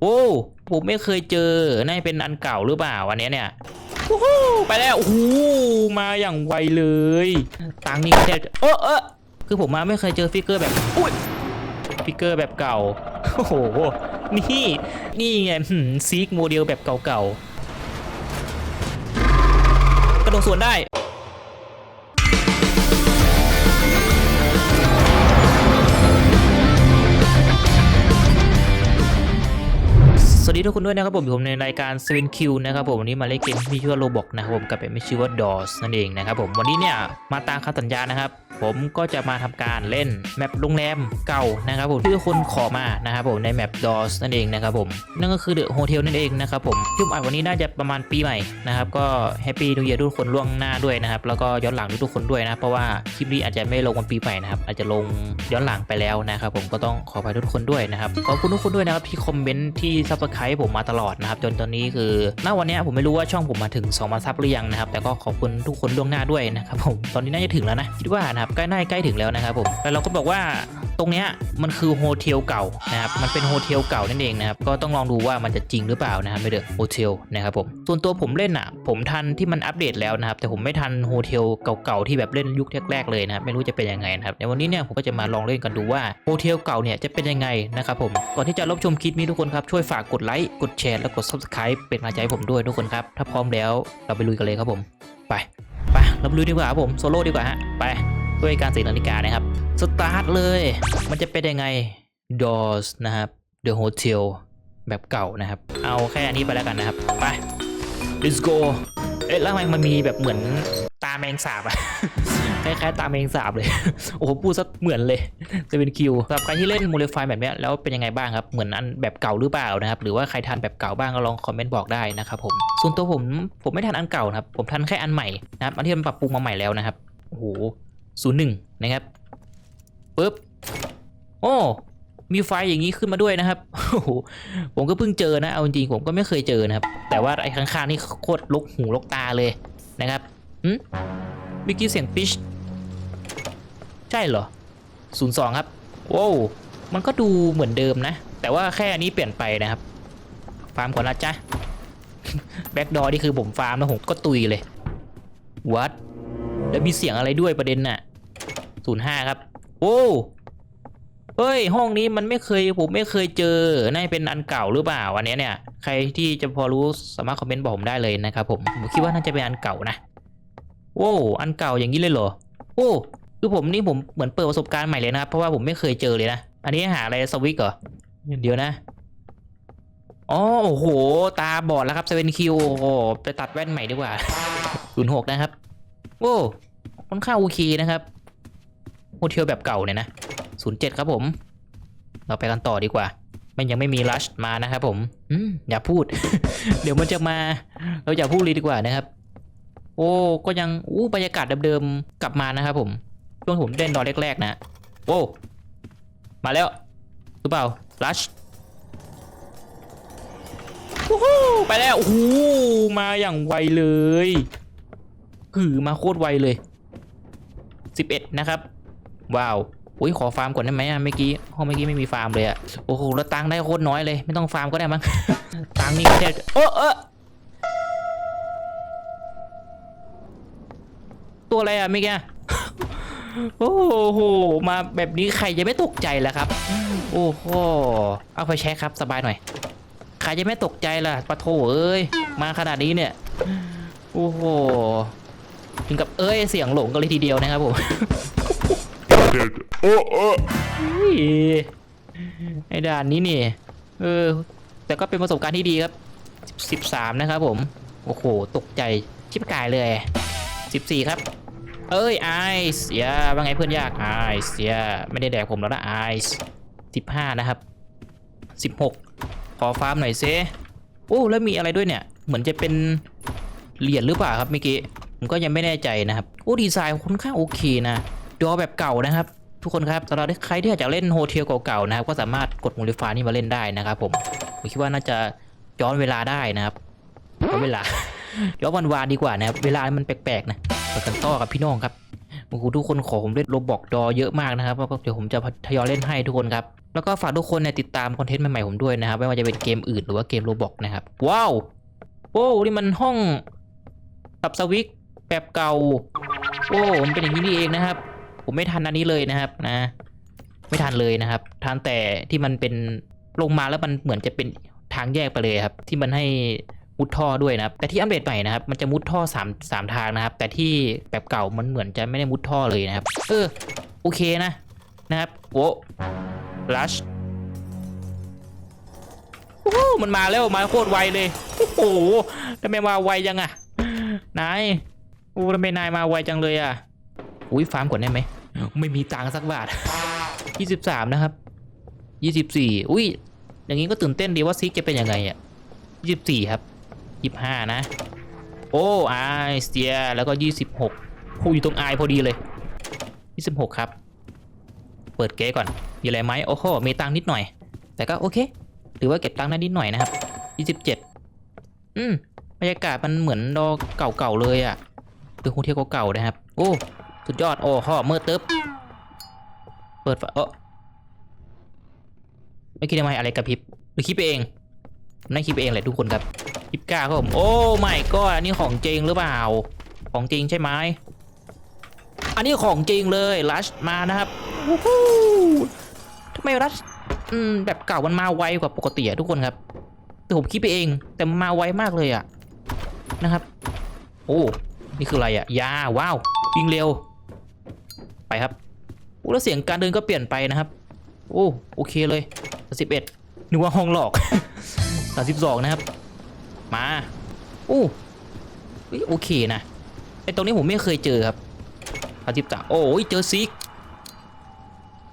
โอ้ผมไม่เคยเจอน่าจะเป็นอันเก่าหรือเปล่าวันนี้เนี่ยไปแล้วโอ้โหมาอย่างไวเลย ตังค์นี่แทบจะเออเออคือผมมาไม่เคยเจอฟิกเกอร์แบบอุ้ยฟิกเกอร์แบบเก่าโอ้โหนี่นี่ไงซีกโมเดลแบบเก่าๆกระโดดสวนได้ ดีทุกคนด้วยนะครับผมอยู่ผมในรายการ 7Q นะครับผมวันนี้มาเล่นเกมที่ชื่อว่า Roblox นะครับผมกับเป็นไม่ชื่อว่า DOS นั่นเองนะครับผมวันนี้เนี่ยมาตามคำสัญญานะครับผมก็จะมาทำการเล่นแมปโรงแรมเก่านะครับผมที่คนขอมานะครับผมในแมป DOS นั่นเองนะครับผมนั่นก็คือ The Hotel นั่นเองนะครับผมคลิปอัดวันนี้น่าจะประมาณปีใหม่นะครับก็แฮปปี้นิวเยียทุกคนล่วงหน้าด้วยนะครับแล้วก็ย้อนหลังทุกคนด้วยนะเพราะว่าคลิปนี้อาจจะไม่ลงวันปีใหม่นะครับอาจจะลงย้อนหลังไปแล้วนะครับผมก็ต้องขออภัยทุกคนด้วยนะครับขอบคุณทุกคนด้วยนะครับที่คอมเมนต์ที่ซับสไคร b ์ผมมาตลอดนะครับจนตอนนี้คือณวันนี้ผมไม่รู้ว่าช่องผมมาถึง2มาซับหรือยังนะครับแต่ก็ขอบคุณทุกคนล่วงหน้าด้วยนะครับผมตอนนี้น่าจะถึงแล้วนะคิดว่านะครับใกล้น่าใกล้ถึงแล้วนะครับผมแต่เราก็บอกว่า ตรงเนี้ยมันคือโฮเทลเก่านะครับมันเป็นโฮเทลเก่านั่นเองนะครับก็ต้องลองดูว่ามันจะจริงหรือเปล่านะครับไม่เด้อโฮเทลนะครับผมส่วนตัวผมเล่นอะ ผมทันที่มันอัปเดตแล้วนะครับแต่ผมไม่ทันโฮเทลเก่าๆที่แบบเล่นยุคแรกๆเลยนะครับไม่รู้จะเป็นยังไงนะครับในวันนี้เนี่ยผมก็จะมาลองเล่นกันดูว่าโฮเทลเก่าเนี่ยจะเป็นยังไงนะครับผมก่อนที่จะรับชมคลิปนี้ทุกคนครับช่วยฝากกดไลค์กดแชร์และกด subscribe เป็นกำลังใจให้ผมด้วยทุกคนครับถ้าพร้อมแล้วเราไปลุยกันเลยครับผมไปไปเราไปลุยดีกว่าครับผมโซโล่ดีกว่าฮะไปด้วยการสีนาฬิกานะครับ สตาร์ทเลย มันจะเป็นยังไง Doors นะครับ The Hotel แบบเก่านะครับ เอาแค่อันนี้ไปแล้วกันนะครับ ไป let's go เอ๊ะแล้วทำไมมันมีแบบเหมือนตาแมงสาบอะคล้ายๆตาแมงสาบเลย โอ้โหพูดซะเหมือนเลย จะเป็นคิวสำหรับใครที่เล่นโมเลฟายแบบเนี้ยแล้วเป็นยังไงบ้างครับ เหมือนอันแบบเก่าหรือเปล่านะครับ หรือว่าใครทันแบบเก่าบ้างก็ลองคอมเมนต์บอกได้นะครับผม ส่วนตัวผมผมไม่ทันอันเก่านะครับ ผมทันแค่อันใหม่นะครับ อันที่มันปรับปรุงมาใหม่แล้วนะครับ โอ้โหศูนย์หนึ่งนะครับ ปึ๊บ โอ้มีไฟอย่างนี้ขึ้นมาด้วยนะครับโอ้โหผมก็เพิ่งเจอนะ เอาจริงๆผมก็ไม่เคยเจอนะครับ แต่ว่าไอ้ข้างๆนี่โคตรลกหูลกตาเลยนะครับหืมเมื่กี้เสียงฟิชใช่เหรอ02ครับโว้วมันก็ดูเหมือนเดิมนะ แต่ว่าแค่อันนี้เปลี่ยนไปนะครับ ฟาร์มก่อนนะจ๊ะแบ็กดอนี่คือผมฟาร์มแล้วผมก็ตุยเลยวัดแล้วมีเสียงอะไรด้วยประเด็นน่ะ05ครับ โอ้เฮ้ยห้องนี้มันไม่เคยผมไม่เคยเจอน่าจะเป็นอันเก่าหรือเปล่าอันเนี้ยเนี่ย ใครที่จะพอรู้สามารถคอมเมนต์บอกผมได้เลยนะครับผมผมคิดว่าน่าจะเป็นอันเก่านะโอ้อันเก่าอย่างนี้เลยเหรอ โอ้คือผมนี่ผมเหมือนเปิดประสบการณ์ใหม่เลยนะครับเพราะว่าผมไม่เคยเจอเลยนะอันนี้หาอะไรสวิกเหรอเดี๋ยวนะอ๋อโอ้โห ตาบอดแล้วครับเซเว่นคิวโอ้ไปตัดแว่นใหม่ดีกว่าศูนย์หกนะครับ โอ้ค่อนข้างโอเคนะครับ โฮเทลแบบเก่าเนี่ยนะศูนย์เจ็ดครับผม เราไปกันต่อดีกว่า มันยังไม่มีรัชมานะครับผมอืมอย่าพูด เดี๋ยวมันจะมา เราอย่าพูดเลยดีกว่านะครับ โอ้ ก็ยังอู้บรรยากาศเดิมๆกลับมานะครับผมช่วงผมเล่นดอนแรกๆนะโอ้มาแล้วหรือเปล่ารัชไปแล้วโอ้โหมาอย่างไวเลยหือมาโคตรไวเลย 11 นะครับ ว้าวอุ้ยขอฟาร์มก่อนได้ไหมอะเมื่อกี้ห้องเมื่อกี้ไม่มีฟาร์มเลยอะโอ้โหแล้วตังค์ได้โคตรน้อยเลย ไม่ต้องฟาร์มก็ได้มั้งตังค์นี่แค่โอ้เออตัวอะไรอะเมื่อกี้โอ้โห มาแบบนี้ใครจะไม่ตกใจล่ะครับ โอ้โห เอาไปแช็คครับสบายหน่อย ใครจะไม่ตกใจล่ะปะโถเอ้ย มาขนาดนี้เนี่ย โอ้โห ถึงกับเอ้ยเสียงหลงกันเลยทีเดียวนะครับผม โอ้โอ้เฮ้ยไอ้ด่านนี้นี่ เออ แต่ก็เป็นประสบการณ์ที่ดีครับสิบสามนะครับผม โอ้โห ตกใจชิบกายเลยสิบสี่ครับ เอ้ยไอซ์เสียว่าไงเพื่อนยากไอซ์เสียไม่ได้แดกผมแล้วนะไอซ์สิบห้านะครับสิบหกขอฟาร์มหน่อยเซโอ้แล้วมีอะไรด้วยเนี่ย เหมือนจะเป็นเหรียญหรือเปล่าครับเมื่อกี้ผมก็ยังไม่แน่ใจนะครับ โอ้ดีไซน์ค่อนข้างโอเคนะ ดอแบบเก่านะครับ ทุกคนครับสำหรับใครที่อยากจะเล่นโฮเทลเก่าๆนะครับ ก็สามารถกดมูลิฟานี่มาเล่นได้นะครับ ผมผมคิดว่าน่าจะย้อนเวลาได้นะครับย้อนเวลาย้อนวันวานดีกว่านะครับเวลามันแปลกๆนะไปกันต่อกับพี่น้องครับโอ้โหทุกคนขอผมเล่นโรบอกดอเยอะมากนะครับก็เดี๋ยวผมจะทยอยเล่นให้ทุกคนครับแล้วก็ฝากทุกคนเนี่ยติดตามคอนเทนต์ใหม่ๆผมด้วยนะครับ ไม่ว่าจะเป็นเกมอื่นหรือว่าเกมโรบอกนะครับว้าวโอ้นี่มันห้องสับสวิกแบบเก่าโอ้มันเป็นอย่างนี้นี่เองนะครับ ผมไม่ทันอันนี้เลยนะครับนะ ไม่ทันเลยนะครับทันแต่ที่มันเป็นลงมาแล้วมันเหมือนจะเป็นทางแยกไปเลยครับ ที่มันให้มุดท่อด้วยนะครับ แต่ที่อัปเดตใหม่นะครับ มันจะมุดท่อสามสามทางนะครับ แต่ที่แบบเก่ามันเหมือนจะไม่ได้มุดท่อเลยนะครับ เออโอเคนะนะครับโอ้ลัชโอ้โหมันมาแล้วมาโคตรไวเลยโอ้โหทำไมมาไวจังอะนายโอ้ทำไมนายมาไวจังเลยอะอุ้ยฟาร์มก่อนได้ไหม ไม่มีตังค์สักบาท 23 นะครับ 24 อุ้ย อย่างนี้ก็ตื่นเต้นดีว่าซิกจะเป็นยังไงอะ24 ครับ 25 นะ โอ้ไอสเตียแล้วก็ 26โอ้อยู่ตรงไอพอดีเลย 26 ครับ เปิดเก๊ก่อน มีอะไรไหมโอ้โหมีตังค์นิดหน่อย แต่ก็โอเค ถือว่าเก็บตังค์ได้นิดหน่อยนะครับ 27 อืมบรรยากาศมันเหมือนดอเก่าๆเลยอะตึกโฮเทลเก่าๆนะครับ โอ้ สุดยอด โอ้ห่อเมื่อตึ๊บ เปิดฝาเออไม่คิดทำไมอะไรกระพริบหรือคิดเองนั่นคิดเองแหละทุกคนครับคิปกล้าครับผม โอ้ไม่ก็อันนี้ของจริงหรือเปล่า ของจริงใช่ไหมอันนี้ของจริงเลยลัชมานะครับวู้ฮู้ทำไมลัชอืมแบบเก่ามันมาไวกว่าปกติอะทุกคนครับ แต่ผมคิดไปเอง แต่มันมาไวมากเลยอะนะครับ โอ้ นี่คืออะไรอะยาว้าววิ่งเร็ว ไปครับโอ้แล้วเสียงการเดินก็เปลี่ยนไปนะครับ โอ้โอเคเลยสิบเอ็ดนึกว่าห้องหลอกสามสิบสองนะครับ มาโอ้ยโอเคนะไอตรงนี้ผมไม่เคยเจอครับสามสิบสามโอ้ยเจอซิก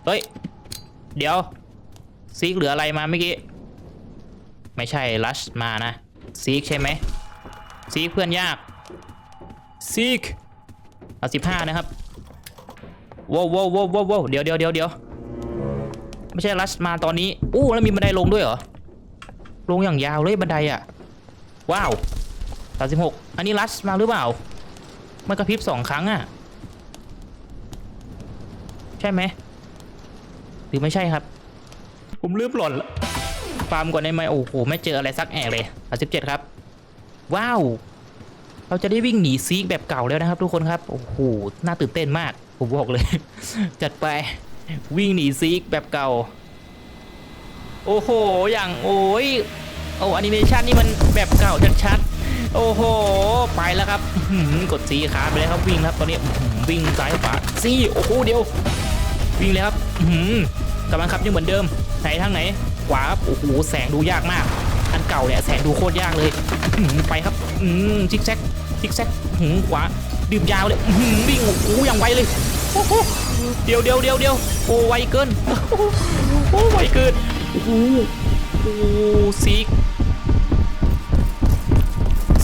เฮ้ย เดี๋ยวซิกเหลืออะไรมาเมื่อกี้ ไม่ใช่ลัชมานะซิกใช่ไหมซิกเพื่อนยากซิกสามสิบห้านะครับ ว้าวว้าวว้าวว้าวว้าวเดี๋ยวเดี๋ยวเดี๋ยวเดี๋ยวไม่ใช่รัชมาตอนนี้อู้แล้วมีบันไดลงด้วยเหรอลงอย่างยาวเลยบันไดอะว้าวสามสิบหกอันนี้รัชมาหรือเปล่ามันกระพริบสองครั้งอะใช่ไหมหรือไม่ใช่ครับ ผมลืมหล่นละฟาร์มก่อนได้ไหมโอ้โหไม่เจออะไรสักแอะเลยสามสิบเจ็ดครับ ว้าว เราจะได้วิ่งหนีซีกแบบเก่าแล้วนะครับ ทุกคนครับ โอ้โห น่าตื่นเต้นมาก ผมบอกเลย จัดไป วิ่งหนีซีกแบบเก่า โอ้โห อย่างโอ้ย โอ้แอนิเมชันนี่มันแบบเก่าชัดๆ โอ้โห ไปแล้วครับ กดซีขาไปเลยครับวิ่งครับตอนนี้วิ่งซ้ายขวาซีโอ้โห เดียว วิ่งเลยครับกำลังขับยังเหมือนเดิม ไหนทางไหน ขวาครับ โอ้โห แสงดูยากมาก อันเก่าเนี่ยแสงดูโคตรยากเลย ไปครับ อืมซิกแซก ซิกแซกหืมขวาดื่มยาวเลยหือวิ่งโอ้โหอย่างไวเลยโอ้โหเดี๋ยวเดี๋ยวเดี๋ยวเดี๋ยวโอ้ไวเกินโอ้ไวเกินโอ้โหโอ้ซิก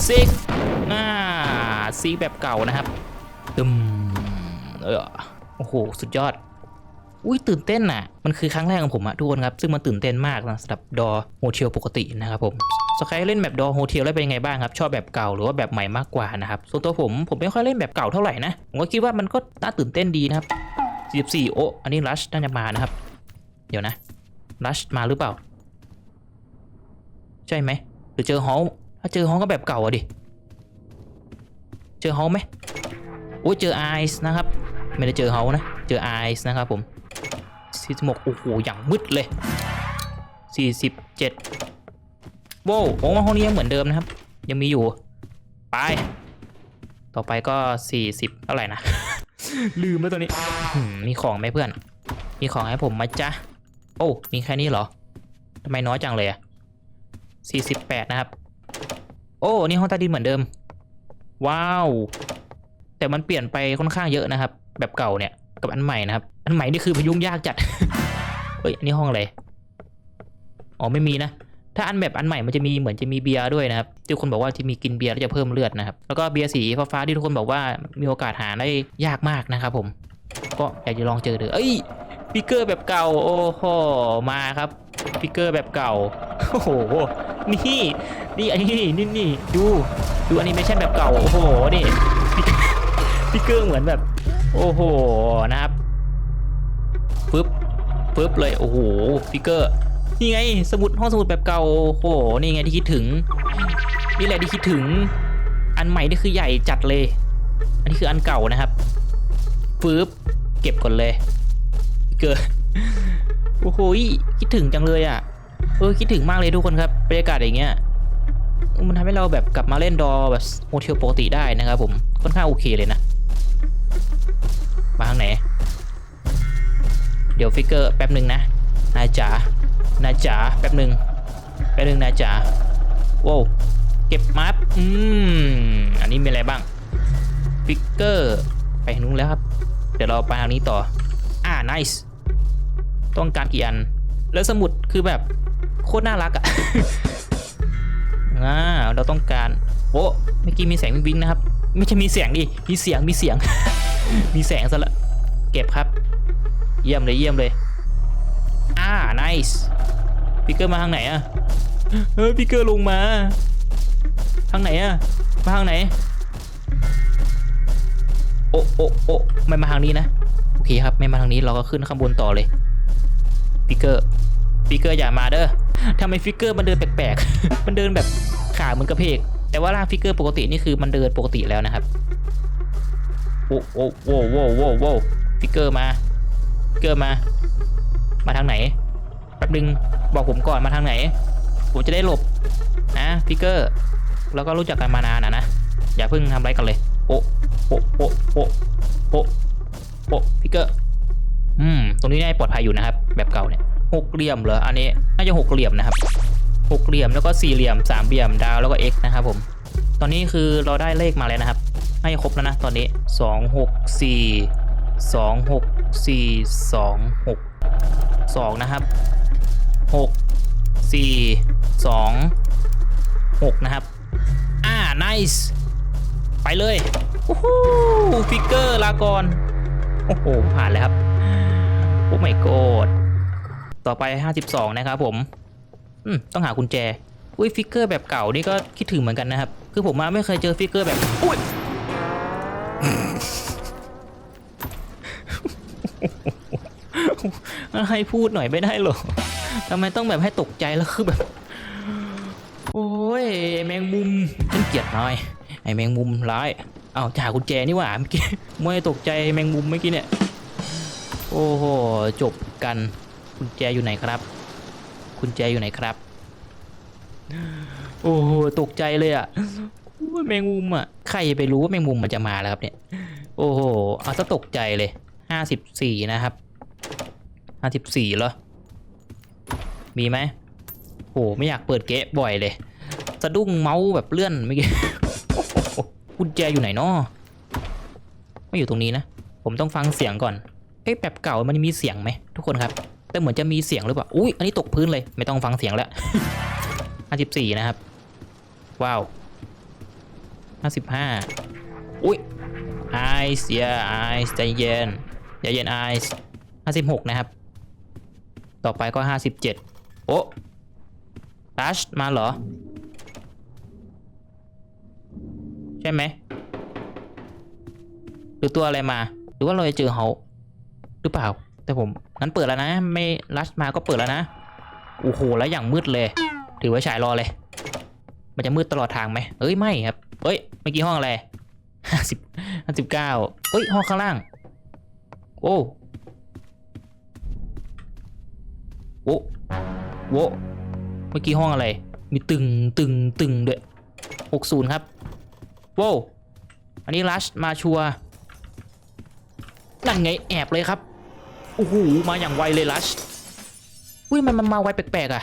ซิกอ่าซิกแบบเก่านะครับตึมเออโอ้โหสุดยอด อุ้ยตื่นเต้นน่ะ มันคือครั้งแรกของผมอะทุกคนครับ ซึ่งมันตื่นเต้นมากนะสำหรับดอโฮเทลปกตินะครับผมสกายเล่นแบบดอโฮเทลแล้วเป็นยังไงบ้างครับ ชอบแบบเก่าหรือว่าแบบใหม่มากกว่านะครับ ส่วนตัวผมผมไม่ค่อยเล่นแบบเก่าเท่าไหร่นะ ผมก็คิดว่ามันก็น่าตื่นเต้นดีนะครับ44โอ้อันนี้รัชน่าจะมานะครับ เดี๋ยวนะรัชมาหรือเปล่า ใช่ไหมหรือเจอฮอลถ้าเจอฮอลก็แบบเก่าอะดิ เจอฮอลไหมโอ้ยเจอไอซ์นะครับ ไม่ได้เจอฮอลนะ เจอไอซ์นะครับผม สี่สิบหกโอ้โห อย่างมืดเลยสี่สิบเจ็ดโว้วโอ้ห้องนี้ยังเหมือนเดิมนะครับ ยังมีอยู่ ไป ต่อไปก็สี่สิบเท่าไหร่นะ ลืมแล้วตัวนี้มีของไหมเพื่อน มีของให้ผมไหมจ๊ะโอ้มีแค่นี้เหรอทำไมน้อยจังเลยอะสี่สิบแปดนะครับ โอ้ นี่ห้องใต้ดินเหมือนเดิม ว้าว แต่มันเปลี่ยนไปค่อนข้างเยอะนะครับ แบบเก่าเนี่ย กับอันใหม่นะครับ อันใหม่นี่คือพยุงยากจัด เฮ้ย อันนี้ห้องอะไร อ๋อไม่มีนะ ถ้าอันแบบอันใหม่มันจะมีเหมือนจะมีเบียร์ด้วยนะครับ ที่คนบอกว่าที่มีกินเบียร์แล้วจะเพิ่มเลือดนะครับ แล้วก็เบียร์สีฟ้าๆที่ทุกคนบอกว่ามีโอกาสหาได้ยากมากนะครับผม ก็อยากจะลองเจอดูเอ้ยปิเกอร์แบบเก่า โอ้โห มาครับปิเกอร์แบบเก่า โอ้โห นี่ นี่อันนี้นี่นี่ดู ดูแอนิเมชันแบบเก่า โอ้โห นี่ปิเกอร์เหมือนแบบ โอ้โหนะครับปึ๊บปึ๊บเลยโอ้โหฟิกเกอร์นี่ไง สมุดห้องสมุดแบบเก่าโอ้โหนี่ไงที่คิดถึง นี่แหละที่คิดถึง อันใหม่นี่คือใหญ่จัดเลย อันนี้คืออันเก่านะครับปึ๊บเก็บก่อนเลยเกอร์โอ้โหคิดถึงจังเลยอะเออคิดถึงมากเลยทุกคนครับบรรยากาศอย่างเงี้ยมันทำให้เราแบบกลับมาเล่นดอแบบโฮเทลปกติได้นะครับผมค่อนข้างโอเคเลยนะ เดี๋ยวฟิกเกอร์แป๊บหนึ่งนะนายจ๋านายจ๋าแป๊บหนึ่งแป๊บหนึ่งนายจ๋าว้าวเก็บมัดอืมอันนี้มีอะไรบ้างฟิกเกอร์ไปทางนู้นแล้วครับ เดี๋ยวเราไปทางนี้ต่อ อ่า nice ต้องการกี่อัน แล้วสมุดคือแบบโคตรน่ารักอะอ่าเราต้องการโอ้เมื่อกี้มีแสงวิงวิงนะครับ ไม่ใช่มีเสียงดิมีเสียงมีเสียง มีแสงซะละเก็บครับ เยี่ยมเลยเยี่ยมเลย อ่า nice พิกเกอร์มาทางไหนอะเฮ้ยพิกเกอร์ลงมา ทางไหนอะมาทางไหน โอ้โอ้โอ้ไม่มาทางนี้นะ โอเคครับ ไม่มาทางนี้เราก็ขึ้นข้างบนต่อเลยพิกเกอร์พิกเกอร์อย่ามาเด้อทำไมฟิกเกอร์มันเดินแปลกๆ มันเดินแบบขาเหมือนกระเพก แต่ว่าร่างฟิกเกอร์ปกตินี่คือมันเดินปกติแล้วนะครับ โอ้โอ้โว้โว้โว้โว้ฟิกเกอร์มา เกอร์มา มาทางไหนแป๊บนึงบอกผมก่อนมาทางไหน ผมจะได้หลบนะฟิกเกอร์แล้วก็รู้จักกันมานานนะนะอย่าเพิ่งทำไรกันเลยโอ้โอ้โอ้โอ้โอ้โอ้ฟิกเกอร์อืมตรงนี้น่าปลอดภัยอยู่นะครับ แบบเก่าเนี่ยหกเหลี่ยมเหรออันนี้น่าจะหกเหลี่ยมนะครับหกเหลี่ยมแล้วก็สี่เหลี่ยมสามเหลี่ยมดาวแล้วก็ x นะครับผม ตอนนี้คือเราได้เลขมาแล้วนะครับ ให้ครบแล้วนะตอนนี้สองหกสี่ สองหกสี่สองหกสองนะครับหกสี่สองหกนะครับ อ่า nice ไปเลยโอ้โหฟิกเกอร์ลากรโอ้โห ผ่านเลยครับ โอ้ my god ต่อไป 52 นะครับผม อืม ต้องหากุญแจ อุ้ยฟิกเกอร์แบบเก่านี่ก็คิดถึงเหมือนกันนะครับ คือผมมาไม่เคยเจอฟิกเกอร์แบบ อุ้ย ให้พูดหน่อยไม่ได้หรอทำไมต้องแบบให้ตกใจแล้วคือแบบ โอ้ยแมงมุมฉันเกลียดหน่อย ไอแมงมุมร้ายเอาจะหากุญแจนี่หว่าเมื่อกี้ไม่ตกใจแมงมุมเมื่อกี้เนี่ย โอ้โหจบกันกุญแจอยู่ไหนครับกุญแจอยู่ไหนครับ โอ้โหตกใจเลยอะโอ้ยแมงมุมอะใครจะไปรู้ว่าแมงมุมมันจะมาแล้วครับเนี่ย โอ้โหเอาซะตกใจเลย ห้าสิบสี่นะครับห้าสิบสี่เหรอ มีไหมโหไม่อยากเปิดเกะบ่อยเลย สะดุ้งเมาส์แบบเลื่อนเมื่อกี้กุญแจอยู่ไหนเนาะไม่อยู่ตรงนี้นะ ผมต้องฟังเสียงก่อน เอ๊ะแบบเก่ามันมีเสียงไหมทุกคนครับ แต่เหมือนจะมีเสียงหรือเปล่า อุ้ยอันนี้ตกพื้นเลย ไม่ต้องฟังเสียงแล้วห้าสิบสี่นะครับ ว้าวห้าสิบห้าอุ้ยไอซ์เยไอใจเย็น ใจเย็นไอซ์ห้าสิบหกนะครับ ต่อไปก็ห้าสิบเจ็ดโอ้ดัชมาเหรอ ใช่ไหมหรือตัวอะไรมา หรือว่าเราจะเจอเขาหรือเปล่า แต่ผมงั้นเปิดแล้วนะ ไม่รัชมาก็เปิดแล้วนะ โอ้โห แล้วอย่างมืดเลย ถือว่าฉายรอเลย มันจะมืดตลอดทางไหมเอ้ย ไม่ครับ เอ้ย เมื่อกี้ห้องอะไรห้าสิบห้าสิบเก้าเอ้ย ห้องข้างล่าง โอ้โอ้โวเมื่อกี้ห้องอะไร มีตึงตึงตึงด้วยหกศูนย์ครับโว้อันนี้รัชมาชัวนั่นไงแอบเลยครับโอ้โหมาอย่างไวเลยรัชอุ้ยมันมันมาไวแปลกๆอะ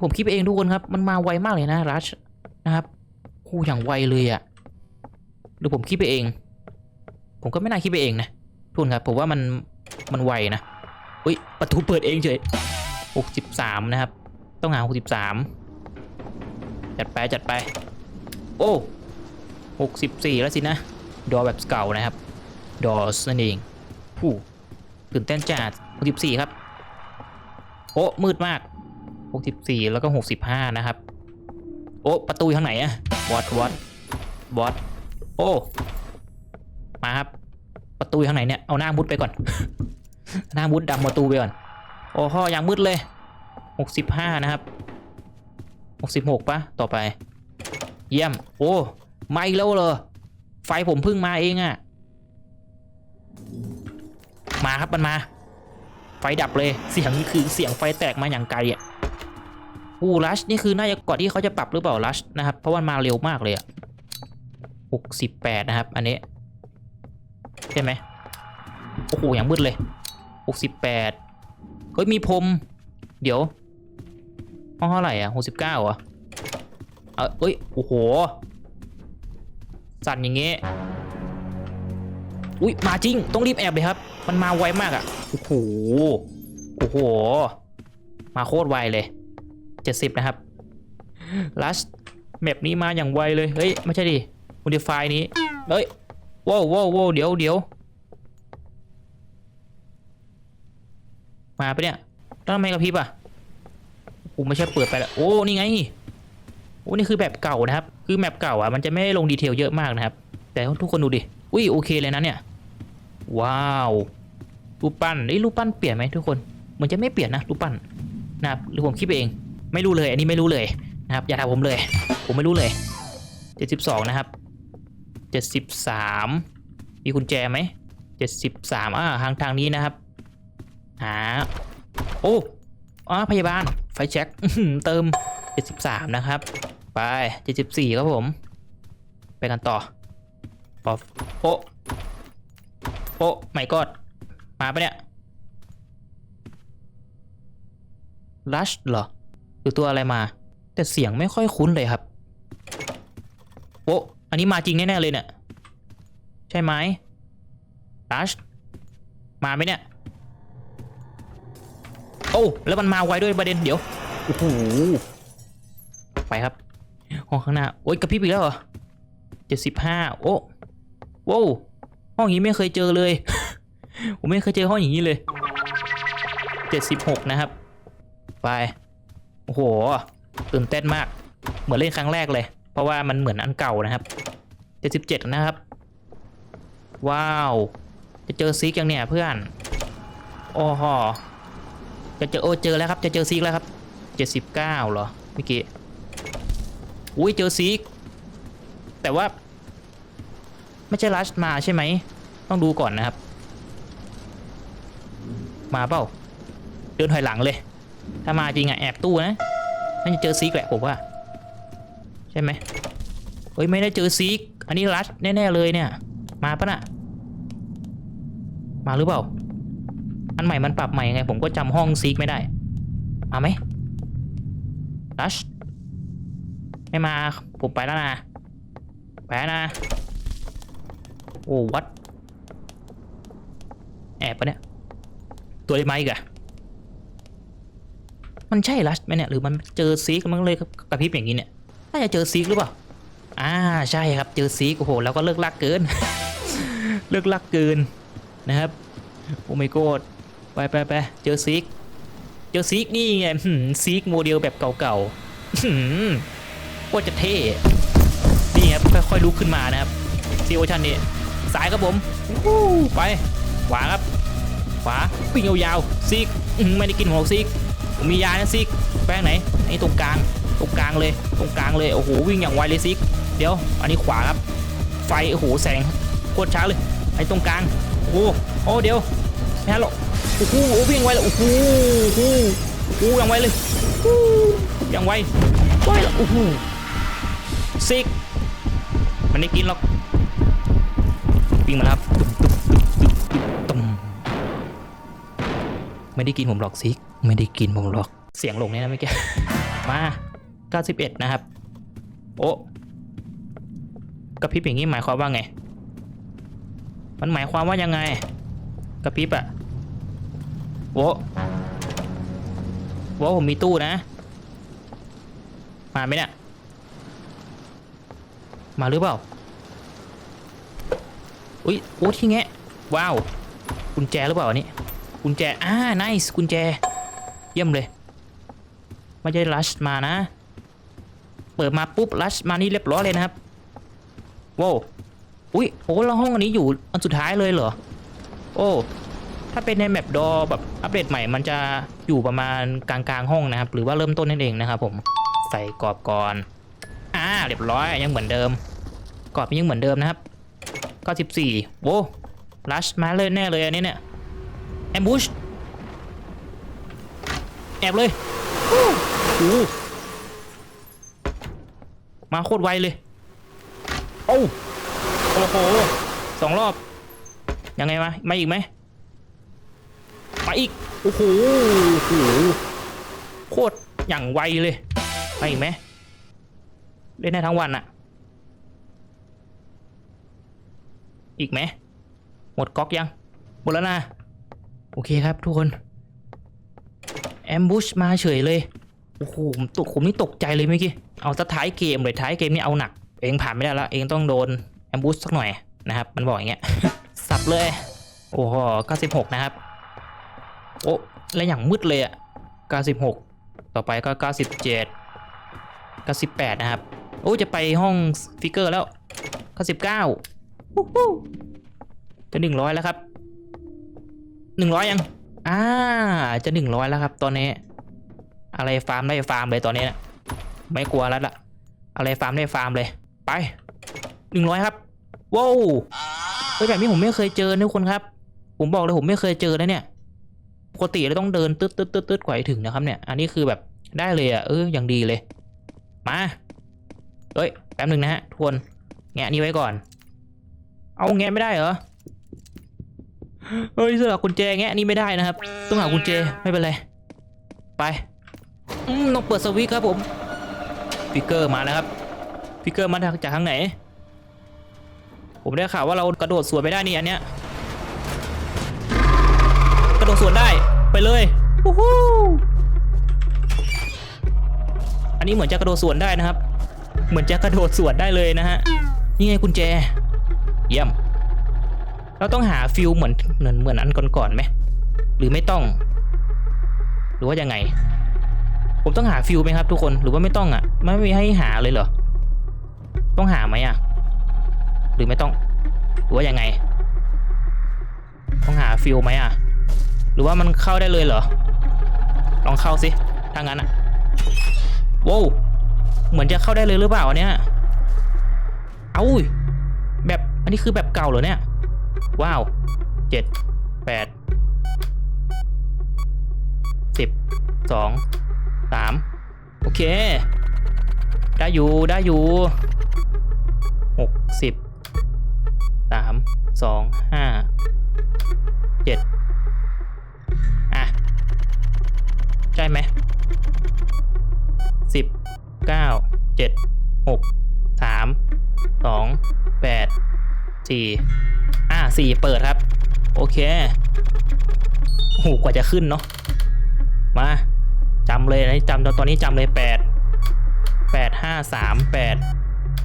ผมคิดไปเองทุกคนครับ มันมาไวมากเลยนะรัชนะครับโอ้อย่างไวเลยอะหรือผมคิดไปเอง ผมก็ไม่น่าคิดไปเองนะ ทุกคนครับผมว่ามันมันไวนะอุ้ยประตูเปิดเองเฉยหกสิบสามนะครับ ต้องหาหกสิบสามจัดไปจัดไป โอ้หกสิบสี่แล้วสินะ ดอแบบเก่านะครับ ดอสนั่นเองผู้ตื่นเต้นจัดหกสิบสี่ครับโอ้มืดมากหกสิบสี่แล้วก็หกสิบห้านะครับ โอ้ประตูอยู่ทางไหนอะวอตวอตวอตโอ้มาครับ ประตูอยู่ข้างไหนเนี่ยเอาหน้ามุดไปก่อน หน้ามุดดังประตูไปก่อนโอ้โหยังมืดเลยหกสิบห้านะครับหกสิบหกปะต่อไป เยี่ยม โอ้ไม่แล้วเหรอไฟผมเพิ่งมาเองอะมาครับมันมา ไฟดับเลยเสียงคือเสียงไฟแตกมาอย่างไกลอะอู้ลัชนี่คือน่าจะก่อนที่เขาจะปรับหรือเปล่าลัชนะครับ เพราะว่ามันมาเร็วมากเลยอะหกสิบแปดนะครับ อันนี้ ใช่ไหมโอ้โหอย่างมืดเลยหกสิบแปดเฮ้ยมีพรมเดี๋ยวห้องเท่าไหร่อะหกสิบเก้าอะเออเอ้ยโอ้โห สั่นอย่างเงี้ยอุ้ยมาจริงต้องรีบแอบเลยครับ มันมาไวมากอะโอ้โหโอ้โห มาโคตรไวเลยเจ็ดสิบนะครับลัสแมปนี้มาอย่างไวเลย เฮ้ย ไม่ใช่ดิ modify นี้ เฮ้ย ว้าวว้าวว้าวเดี๋ยวเดี๋ยวมาปะเนี่ยแล้วทำไมกระพริบอะผมไม่ใช่เปิดไปแล้วโอ้นี่ไงโอ้นี่คือแบบเก่านะครับ คือแมปเก่าอะมันจะไม่ลงดีเทลเยอะมากนะครับ แต่ทุกคนดูดิอุ้ยโอเคเลยนะเนี่ยว้าวรูปปั้นไอ้รูปปั้นเปลี่ยนไหมทุกคนเหมือนจะไม่เปลี่ยนนะรูปปั้นนะครับหรือผมคิดเอง ไม่รู้เลย อันนี้ไม่รู้เลยนะครับอย่าถามผมเลย ผมไม่รู้เลยเจ็ดสิบสองนะครับ เจ็ดสิบสามมีกุญแจไหมเจ็ดสิบสามอ่าทางทางนี้นะครับ หา โอ้อ๋อพยาบาล ไฟแช็คเติมเจ็ดสิบสามนะครับ ไปเจ็ดสิบสี่ครับผม ไปกันต่อปอโอ้โอ้ไม่กอดมาปะเนี่ยลัชเหรอหรือตัวอะไรมา แต่เสียงไม่ค่อยคุ้นเลยครับโอ้ อันนี้มาจริงแน่ๆเลยเนี่ยใช่ไหมลัชมาไหมเนี่ยโอ้แล้วมันมาไวด้วยประเด็นเดี๋ยวโอ้โหไปครับห้องข้างหน้าโอ้ยกระพริบอีกแล้วเหรอเจ็ดสิบห้าโอ้โว้ห้องอย่างนี้ไม่เคยเจอเลย ผมไม่เคยเจอห้องอย่างนี้เลยเจ็ดสิบหกนะครับ ไป โอ้โห ตื่นเต้นมาก เหมือนเล่นครั้งแรกเลย ราะว่ามันเหมือนอันเก่านะครับเจ็ดสิบเจ็ดนะครับ ว้าว จะเจอซีกยังเนี่ยเพื่อน โอ้โหจะเจอโอ้เจอแล้วครับ จะเจอซีกแล้วครับเจ็ดสิบเก้าเหรอเมื่อกี้ อุ้ยเจอซีกแต่ว่า ไม่ใช่ลัชมาใช่ไหม ต้องดูก่อนนะครับ มาเปล่า เดินถอยหลังเลย ถ้ามาจริงอะแอบตู้นะน่าจะเจอซีกแหละผมว่า ใช่ไหมเฮ้ยไม่ได้เจอซีก อันนี้รัดแน่ๆเลยเนี่ย มาปะน่ะ มาหรือเปล่า อันใหม่มันปรับใหม่ยังไง ผมก็จำห้องซีกไม่ได้ มาไหมรัชไม่มา ผมไปแล้วนะ ไปแล้วนะ โอ้วัด แอบปะเนี่ย ตัวได้ไหมกะมันใช่รัชไหมเนี่ย หรือมันเจอซีกมันเลยกระพริบอย่างนี้เนี่ย น่าจะเจอซีกหรือเปล่า อ่าใช่ครับเจอซีกโอ้โหแล้วก็เลิกลักเกิน เลิกลักเกินนะครับโอ้ไม่โกดไปไปไปเจอซีกเจอซีกนี่ไงซีกโมเดลแบบเก่าๆหืมโคตรจะเท่นี่ครับค่อยๆลุกขึ้นมานะครับซีโอชันนี่สายครับผมไปขวาครับขวาวิ่งยาวๆซีกไม่ได้กินหัวซีกผมมียานะซีกแป้งไหนไอ้ตรงกลาง ตรงกลางเลยตรงกลางเลยโอ้โหวิ่งอย่างไวเลยซิกเดี๋ยว อันนี้ขวาครับ ไฟโอ้โหแสงโคตรช้าเลยไอ้ตรงกลางโอ้โหโอ้เดี๋ยวไม่ทันหรอกโอ้โหวิ่งไวเลยโอ้โหโอ้โหโอ้โหอย่างไวเลยโอ้โหอย่างไวไวแล้วโอ้โหซิกมันไม่กินหรอกวิ่งมาครับตุ๊บตุ๊บตุ๊บตุ๊บตุ๊บตุ๊บไม่ได้กินผมหรอกซิกไม่ได้กินผมหรอกเสียงลงเนี่ยนะเมื่อกี้มา 91 นะครับ โอ้กระพริบอย่างนี้หมายความว่าไง มันหมายความว่ายังไง กระพริบอะโว้โว้ผมมีตู้นะ มาไหมเนี่ย มาหรือเปล่า อุ้ยโอ้ที่แงะว้าว กุญแจหรือเปล่าอันนี้ กุญแจ อ่า ไนส์กุญแจ เยี่ยมเลย ไม่ใช่ลัชมานะ เปิดมาปุ๊บลัชมานี่เรียบร้อยเลยนะครับว้าวอุ้ยโอ้แล้วห้องอันนี้อยู่อันสุดท้ายเลยเหรอ โอ้ถ้าเป็นในแมปดอแบบอัปเดตใหม่มันจะอยู่ประมาณกลางๆห้องนะครับ หรือว่าเริ่มต้นนั่นเองนะครับผมใส่กรอบก่อนอ่าเรียบร้อยยังเหมือนเดิม กรอบยังเหมือนเดิมนะครับ94โว้ลัชมาเลยแน่เลยอันนี้เนี่ยแอมบูชแอบเลยโอ้โห มาโคตรไวเลยโอ้โอ้โหสองรอบ ยังไงมามาอีกไหมไปอีก โอ้โหโอ้โหโคตรอย่างไวเลยไปอีกไหมเล่นได้ทั้งวันอะอีกไหมหมดก๊อกยัง หมดแล้วนะ โอเคครับทุกคน แอมบูชมาเฉยเลย โอ้โหผมตกผมนี่ตกใจเลยเมื่อกี้ เอาซะท้ายเกมเลยท้ายเกมนี่เอาหนัก เองผ่านไม่ได้แล้วเองต้องโดนแอมบูชสักหน่อยนะครับ มันบอกอย่างเงี้ย สับเลย โอ้โห96 นะครับ โอ้แล้วอย่างมืดเลยอะ96 ต่อไปก็ 97 98 นะครับ โอ้จะไปห้องฟิกเกอร์แล้ว 99จะ100 แล้วครับ 100 ยัง อ่า จะ 100 แล้วครับ ตอนนี้ อะไรฟาร์มได้ฟาร์มเลยตอนนี้นะ ไม่กลัวแล้วล่ะอะไรฟาร์มได้ฟาร์มเลย ไป100ครับว้าวเฮ้ยแบบนี้ผมไม่เคยเจอนะทุกคนครับ ผมบอกเลยผมไม่เคยเจอนะเนี่ยปกติเราต้องเดินตืดตืดตืดตืดกว่าจะถึงนะครับเนี่ยอันนี้คือแบบได้เลยอะเอออย่างดีเลย มาเอ้ยแป๊บหนึ่งนะฮะทวนแงะนี่ไว้ก่อน เอาแงะไม่ได้เหรอเฮ้ยเสือกุญแจแงะนี่ไม่ได้นะครับ ต้องหากุญแจไม่เป็นไรไปอืมต้องเปิดสวิตช์ครับผม ฟิกเกอร์มาแล้วครับฟิกเกอร์มาจากทางไหน ผมได้ข่าวว่าเรากระโดดสวนไปได้นี่อันเนี้ยกระโดดสวนได้ไปเลยวู้ฮู้อันนี้เหมือนจะกระโดดสวนได้นะครับ เหมือนจะกระโดดสวนได้เลยนะฮะนี่ไงกุญแจ เยี่ยม เราต้องหาฟิลเหมือนเหมือนเหมือนอันก่อนๆไหมหรือไม่ต้อง หรือว่ายังไง ผมต้องหาฟิลไหมครับทุกคนหรือว่าไม่ต้องอะไม่มีให้หาเลยเหรอต้องหาไหมอะ หรือไม่ต้องหรือว่ายังไง ต้องหาฟิลไหมอะ หรือว่ามันเข้าได้เลยเหรอลองเข้าสิถ้างั้นอะว้าวเหมือนจะเข้าได้เลยหรือเปล่าเนี้ยเอา้าแบบอันนี้คือแบบเก่าเหรอเนี่ยว้าวเจ็ดแปดสิบสอง สามโอเค ได้อยู่ได้อยู่หกสิบสามสองห้าเจ็ดอะ ใช่ไหมสิบเก้าเจ็ดหกสามสองแปดสี่อะสี่เปิดครับ โอเคโหกว่าจะขึ้นเนาะำเลยนะจำตอนนี้จำเลยแปดแปดห้าสามแปด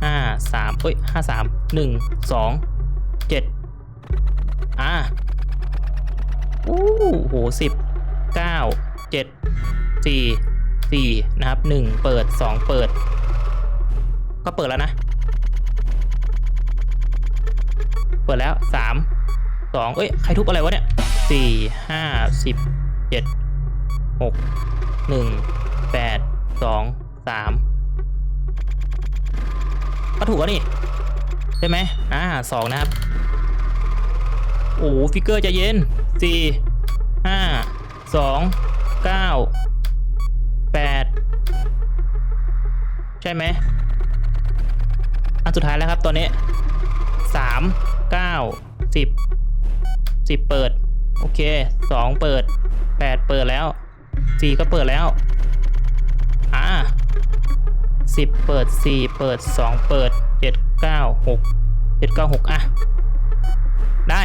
ห้าสามเอ้ยห้าสามหนึ่งสองเจ็ดอะโอ้โหสิบเก้าเจ็ดสี่สี่นะครับหนึ่งเปิดสองเปิด ก็เปิดแล้วนะ เปิดแล้วสามสองเอ้ย ใครทุบอะไรวะเนี่ยสี่ห้าสิบเจ็ดหก หนึ่งแปดสองสามก็ถูกแล้วนี่ใช่ไหมอ่าสองนะครับ โอ้โหฟิกเกอร์จะเย็นสี่ห้าสองเก้าแปดใช่ไหมอันสุดท้ายแล้วครับตัวนี้สามเก้าสิบสิบเปิด โอเคสองเปิดแปดเปิดแล้ว สี่ก็เปิดแล้ว อ่าสิบเปิดสี่เปิดสองเปิดเจ็ดเก้าหกเจ็ดเก้าหกอะ ได้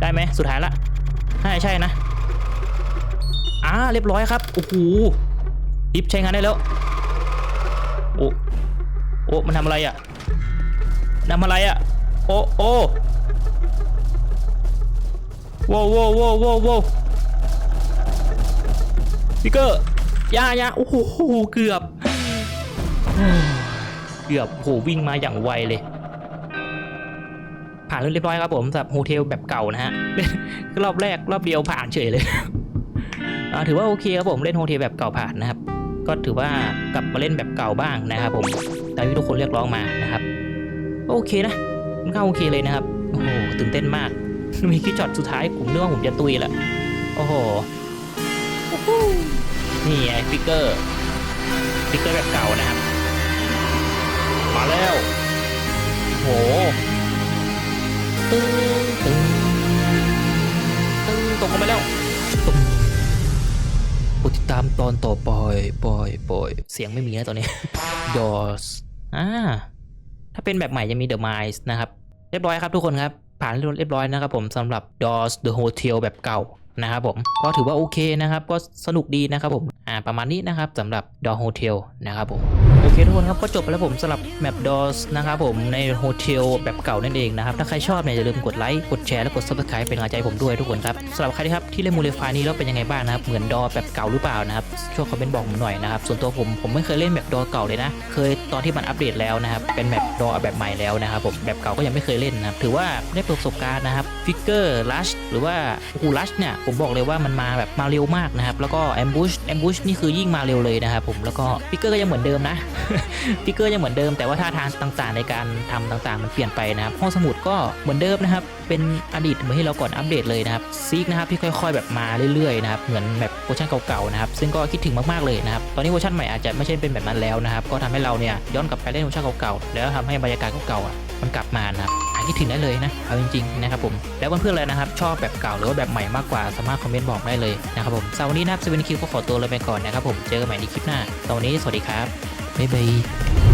ได้ไหมสุดท้ายละน่ใช่นะ อ่า เรียบร้อยครับ โอ้โหลิฟใช้งานได้แล้ว โอ้โอ้มันทำอะไรอะ่ะทำอะไรอะ่ะ โอ้โอ้โว้วโว้วโว้วโว้วโว้ว พิกเกอร์ยายาโอ้โหเกือบ เกือบโหวิ่งมาอย่างไวเลยผ่ผ่านเรียบร้อยครับผมสำหรับโฮเทลแบบเก่านะฮะรอบแรกรอบเดียวผ่านเฉยเลยอ่าถือว่าโอเคครับผมเล่นโฮเทลแบบเก่าผ่านนะครับ ก็ถือว่ากลับมาเล่นแบบเก่าบ้างนะครับผมตามที่ทุกคนเรียกร้องมานะครับ โอเคนะค่อนข้างโอเคเลยนะครับโอ้โหตื่นเต้นมากมีคิดช็อตสุดท้ายผมนึกว่าผมจะตุยละโอ้โห นี่ไงฟิกเกอร์ฟิกเกอร์แบบเก่านะครับ มาแล้วโหตึ้งตึ้งตึ้งตกลงไปแล้วตุ้มกดติดตามตอนต่อไปปล่อยปล่อยเสียงไม่มีนะตอนนี้ DOS อ่าถ้าเป็นแบบใหม่จะมี The Mice นะครับ เรียบร้อยครับทุกคนครับ ผ่านเรียบร้อยนะครับผมสำหรับ DOS The Hotel แบบเก่า นะครับผมก็ถือว่าโอเคนะครับก็สนุกดีนะครับผมอ่าประมาณนี้นะครับสำหรับ DOS Hotel นะครับผมโอเคทุกคนครับก็จบไปแล้วผมสำหรับแมป DOS นะครับผมในโฮเทลแบบเก่านั่นเองนะครับถ้าใครชอบเนี่ยอย่าลืมกดไลค์กดแชร์และกด subscribe เป็นกำลังใจผมด้วยทุกคนครับสำหรับใครที่ครับที่เล่นมูเลไฟนี้แล้วเป็นยังไงบ้างนะครับเหมือนดอแบบเก่าหรือเปล่านะครับช่วยคอมเมนต์บอกผมหน่อยนะครับส่วนตัวผมผมไม่เคยเล่นแบบดอเก่าเลยนะ เคยตอนที่มันอัปเดตแล้วนะครับเป็นแบบดอแบบใหม่แล้วนะครับผมแบบเก่าก็ยังไม่เคยเล่นนะครับถือว่าได้ประสบการณ์นะครับฟิกเกอร์ลัชหรือว่าฮูลัชเนี่ยผมบอกเลยว่ามันมาแบบมาเร็วมากนะครับ แล้วก็แอมบูชแอมบูชนี่คือยิ่งมาเร็วเลยนะครับผมแล้วก็ฟิกเกอร์ก็ยังเหมือนเดิมนะฟิกเกอร์ยังเหมือนเดิมแต่ว่าท่าทางต่างๆในการทำต่างๆ มันเปลี่ยนไปนะครับห้องสมุดก็เหมือนเดิมนะครับ เป็นอดีตเหมือนที่เราก่อนอัปเดตเลยนะครับซีกนะครับที่ค่อยๆ แบบมาเรื่อยๆนะครับเหมือนแบบเวอร์ชันเก่าๆนะครับซึ่งก็คิดถึงมากๆเลยนะครับตอนนี้เวอร์ชันใหม่อาจจะไม่ใช่เป็นแบบนั้นแล้วนะครับก็ทำให้เราเนี่ยย้อนกลับไปเล่นเวอร์ชันเก่าๆแล้วทำให้บรรยากาศเก่าๆอะมันกลับมานะครับ คิดถึงได้เลยนะเอาจริงๆนะครับผมแล้วเพื่อนๆเลยนะครับชอบแบบเก่าหรือว่าแบบใหม่มากกว่าสามารถคอมเมนต์บอกได้เลยนะครับผมสำหรับวันนี้นะครับเซเว่นคิวก็ขอตัวลาไปก่อนนะครับผมเจอกันใหม่ในคลิปหน้าตอนนี้สวัสดีครับบ๊ายบาย